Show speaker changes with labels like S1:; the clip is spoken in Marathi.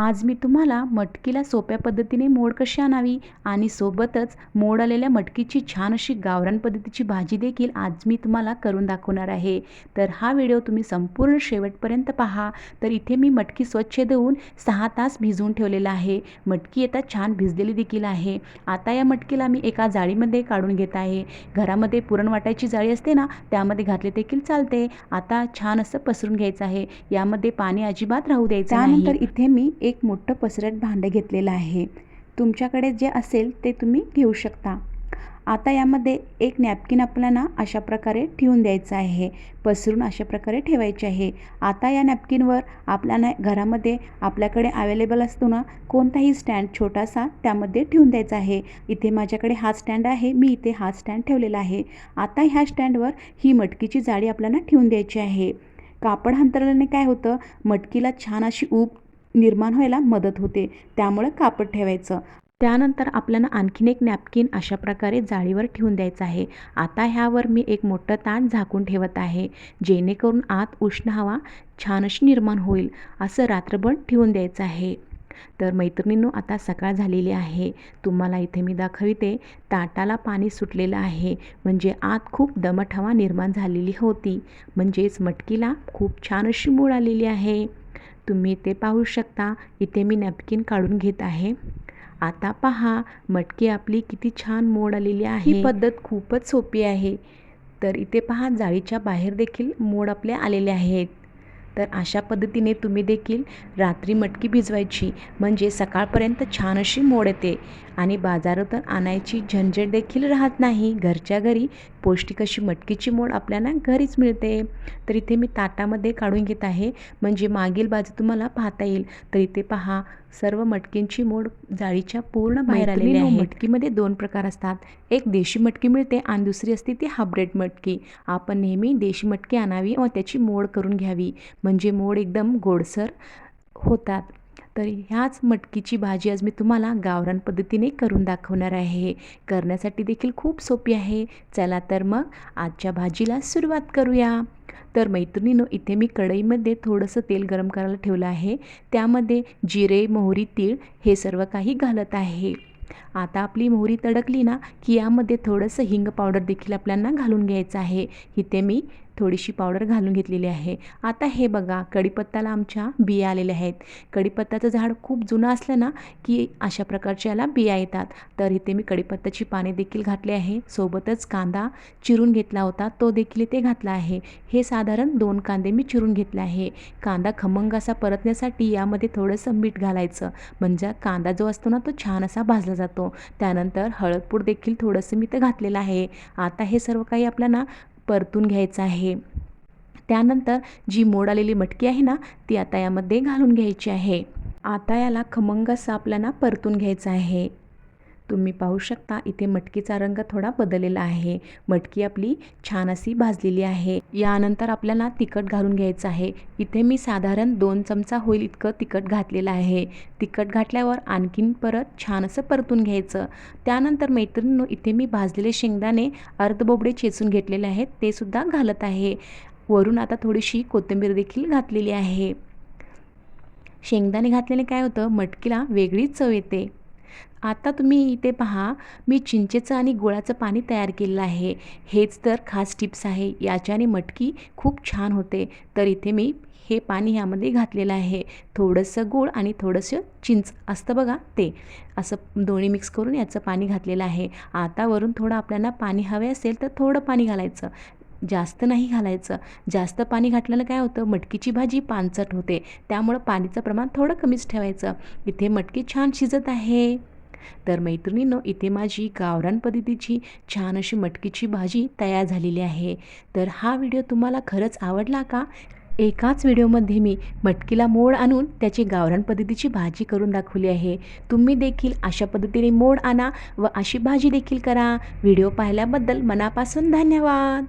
S1: आज मी तुम्हाला मटकीला सोप्या पद्धतीने मोड कशी आणावी आणि सोबतच मोड आलेल्या मटकीची छान अशी गावरान पद्धतीची भाजी देखील आज मी तुम्हाला करून दाखवणार आहे. तर हा व्हिडिओ तुम्ही संपूर्ण शेवटपर्यंत पहा. तर इथे मी मटकी स्वच्छ देऊन सहा तास भिजवून ठेवलेला आहे. मटकी आता छान भिजलेली देखील आहे. आता या मटकीला मी एका जाळीमध्ये काढून घेत आहे. घरामध्ये पुरण वाटायची जाळी असते ना त्यामध्ये घातले देखील चालते. आता छान असं पसरून घ्यायचं आहे. यामध्ये पाणी अजिबात राहू द्यायचं
S2: त्यानंतर इथे मी एक एक मोठं पसरट भांडं घेतलेलं आहे. तुमच्याकडे जे असेल ते तुम्ही घेऊ शकता. आता यामध्ये एक नॅपकिन आपल्याला अशा प्रकारे ठेवून द्यायचं आहे. पसरून अशा प्रकारे ठेवायचे आहे. आता या नॅपकिनवर आपल्याला घरामध्ये आपल्याकडे अवेलेबल असतो ना कोणताही स्टँड छोटासा त्यामध्ये ठेवून द्यायचा आहे. इथे माझ्याकडे हा स्टँड आहे मी इथे हा स्टँड ठेवलेला आहे. आता ह्या स्टँडवर ही मटकीची जाळी आपल्याला ठेवून द्यायची आहे. कापड अंतरल्याने काय होतं मटकीला छान अशी ऊब निर्माण व्हायला मदत होते. त्यामुळं कापड ठेवायचं.
S1: त्यानंतर आपल्याला आणखीन एक नॅपकिन अशा प्रकारे जाळीवर ठेवून द्यायचं आहे. आता ह्यावर मी एक मोठं ताट झाकून ठेवत आहे. जेणेकरून आत उष्ण हवा छान अशी निर्माण होईल असं रात्रभर ठेवून द्यायचं आहे. तर मैत्रिणींनो आता सकाळ झालेली आहे. तुम्हाला इथे मी दाखविते ताटाला पाणी सुटलेलं आहे. म्हणजे आत खूप दमट हवा निर्माण झालेली होती. म्हणजेच मटकीला खूप छान अशी मूळ आलेली आहे. तुम्ही ते पाहू शकता. इथे मी नॅपकिन काढून घेत आहे. आता पहा मटकी आपली किती छान मोड आलेली आहे. ही पद्धत खूपच सोपी आहे. तर इथे पहा जाळीच्या बाहेर देखील मोड आपले आलेले आहेत. तर अशा पद्धतीने तुम्ही देखील रात्री मटकी भिजवायची. म्हणजे सकाळपर्यंत छान अशी मोड येते. आणि बाजारातून आणायची झंझट देखील राहत नाही. घरच्या घरी पौष्टिक अशी मटकीची मोड आपल्याला घरीच मिळते. तर इथे मी ताटामध्ये काढून घेत आहे. म्हणजे मागील बाजू तुम्हाला पाहता येईल. तर इथे पहा सर्व मटकींची मोड जाळीच्या पूर्ण बाहेर आलेली आहे मटकीमध्ये दोन प्रकार असतात. एक देशी मटकी मिळते आणि दुसरी असते ती हाब्रेड मटकी. आपण नेहमी देशी मटकी आणावी व त्याची मोड करून घ्यावी. म्हणजे मोड एकदम गोडसर होतात. तर ह्याच मटकीची भाजी आज मी तुम्हाला गावरान पद्धतीने करून दाखवणार आहे. करण्यासाठी देखील खूप सोपी आहे. चला तर मग आजच्या भाजीला सुरुवात करूया. तर मैत्रिणीनो इथे मी कढईमध्ये थोडंसं तेल गरम करायला ठेवलं आहे. त्यामध्ये जिरे मोहरी तीळ हे सर्व काही घालत आहे. आता आपली मोहरी तडकली ना की यामध्ये थोडंसं हिंग पावडर देखील आपल्याला घालून घ्यायचं आहे. इथे मी थोडीशी पावडर घालून घेतलेली आहे. आता हे बघा कढीपत्त्याला आमच्या बिया आलेल्या आहेत. कढीपत्त्याचं झाड खूप जुनं असलं ना की अशा प्रकारच्या याला बिया येतात. तर इथे मी कढीपत्त्याची पाने देखील घातली आहे. सोबतच कांदा चिरून घेतला होता तो देखील इथे घातला आहे. हे साधारण दोन कांदे मी चिरून घेतले आहे. कांदा खमंग असा परतण्यासाठी यामध्ये थोडंसं मीठ घालायचं. म्हणजे कांदा जो असतो ना तो छान असा भाजला जातो. त्यानंतर हळदपूड देखील थोडंसं मी ते घातलेलं आहे. आता हे सर्व काही आपल्याला परतून घ्यायचं आहे. त्यानंतर जी मोड आलेली मटकी आहे ना ती आता यामध्ये घालून घ्यायची आहे. आता याला खमंग असं आपल्याला परतून घ्यायचं आहे. तुम्ही पाहू शकता इथे मटकीचा रंग थोडा बदललेला आहे. मटकी आपली छान अशी भाजलेली आहे. यानंतर आपल्याला तिखट घालून घ्यायचं आहे. इथे मी साधारण दोन चमचा होईल इतकं तिखट घातलेलं आहे. तिखट घातल्यावर आणखीन परत छान असं परतून घ्यायचं. त्यानंतर मैत्रिणींनो इथे मी भाजलेले शेंगदाणे अर्धबोबडे चेचून घेतलेले आहेत. ते सुद्धा घालत आहे. वरून आता थोडीशी कोथिंबीर देखील घातलेली आहे. शेंगदाणे घातल्याने काय होतं? मटकीला वेगळीच चव येते. आता तुम्ही इथे पहा मी चिंचेचं आणि गुळाचं पाणी तयार केलेलं आहे. हेच तर खास टिप्स आहे. याच्याने मटकी खूप छान होते. तर इथे मी हे पाणी ह्यामध्ये घातलेलं आहे. थोडंसं गूळ आणि थोडंसं चिंच. असतं बघा ते. असं दोन्ही मिक्स करून याचं पाणी घातलेलं आहे. आता वरून थोडं आपल्याला पाणी हवे असेल तर थोडं पाणी घालायचं. जास्त नाही घालायचं. जास्त पाणी घातल्यानं काय होतं? मटकीची भाजी पानचट होते. त्यामुळं पाणीचं प्रमाण थोडं कमीच ठेवायचं. इथे मटकी छान शिजत आहे. तर मैत्रिणींनो इथे माझी गावरान पद्धतीची छान अशी मटकीची भाजी तयार झालेली आहे. तर हा व्हिडिओ तुम्हाला खरंच आवडला का? एकाच व्हिडिओमध्ये मी मटकीला मोड आणून त्याची गावरान पद्धतीची भाजी करून दाखवली आहे. तुम्ही देखील अशा पद्धतीने मोड आणा व अशी भाजी देखील करा. व्हिडिओ पाहिल्याबद्दल मनापासून धन्यवाद!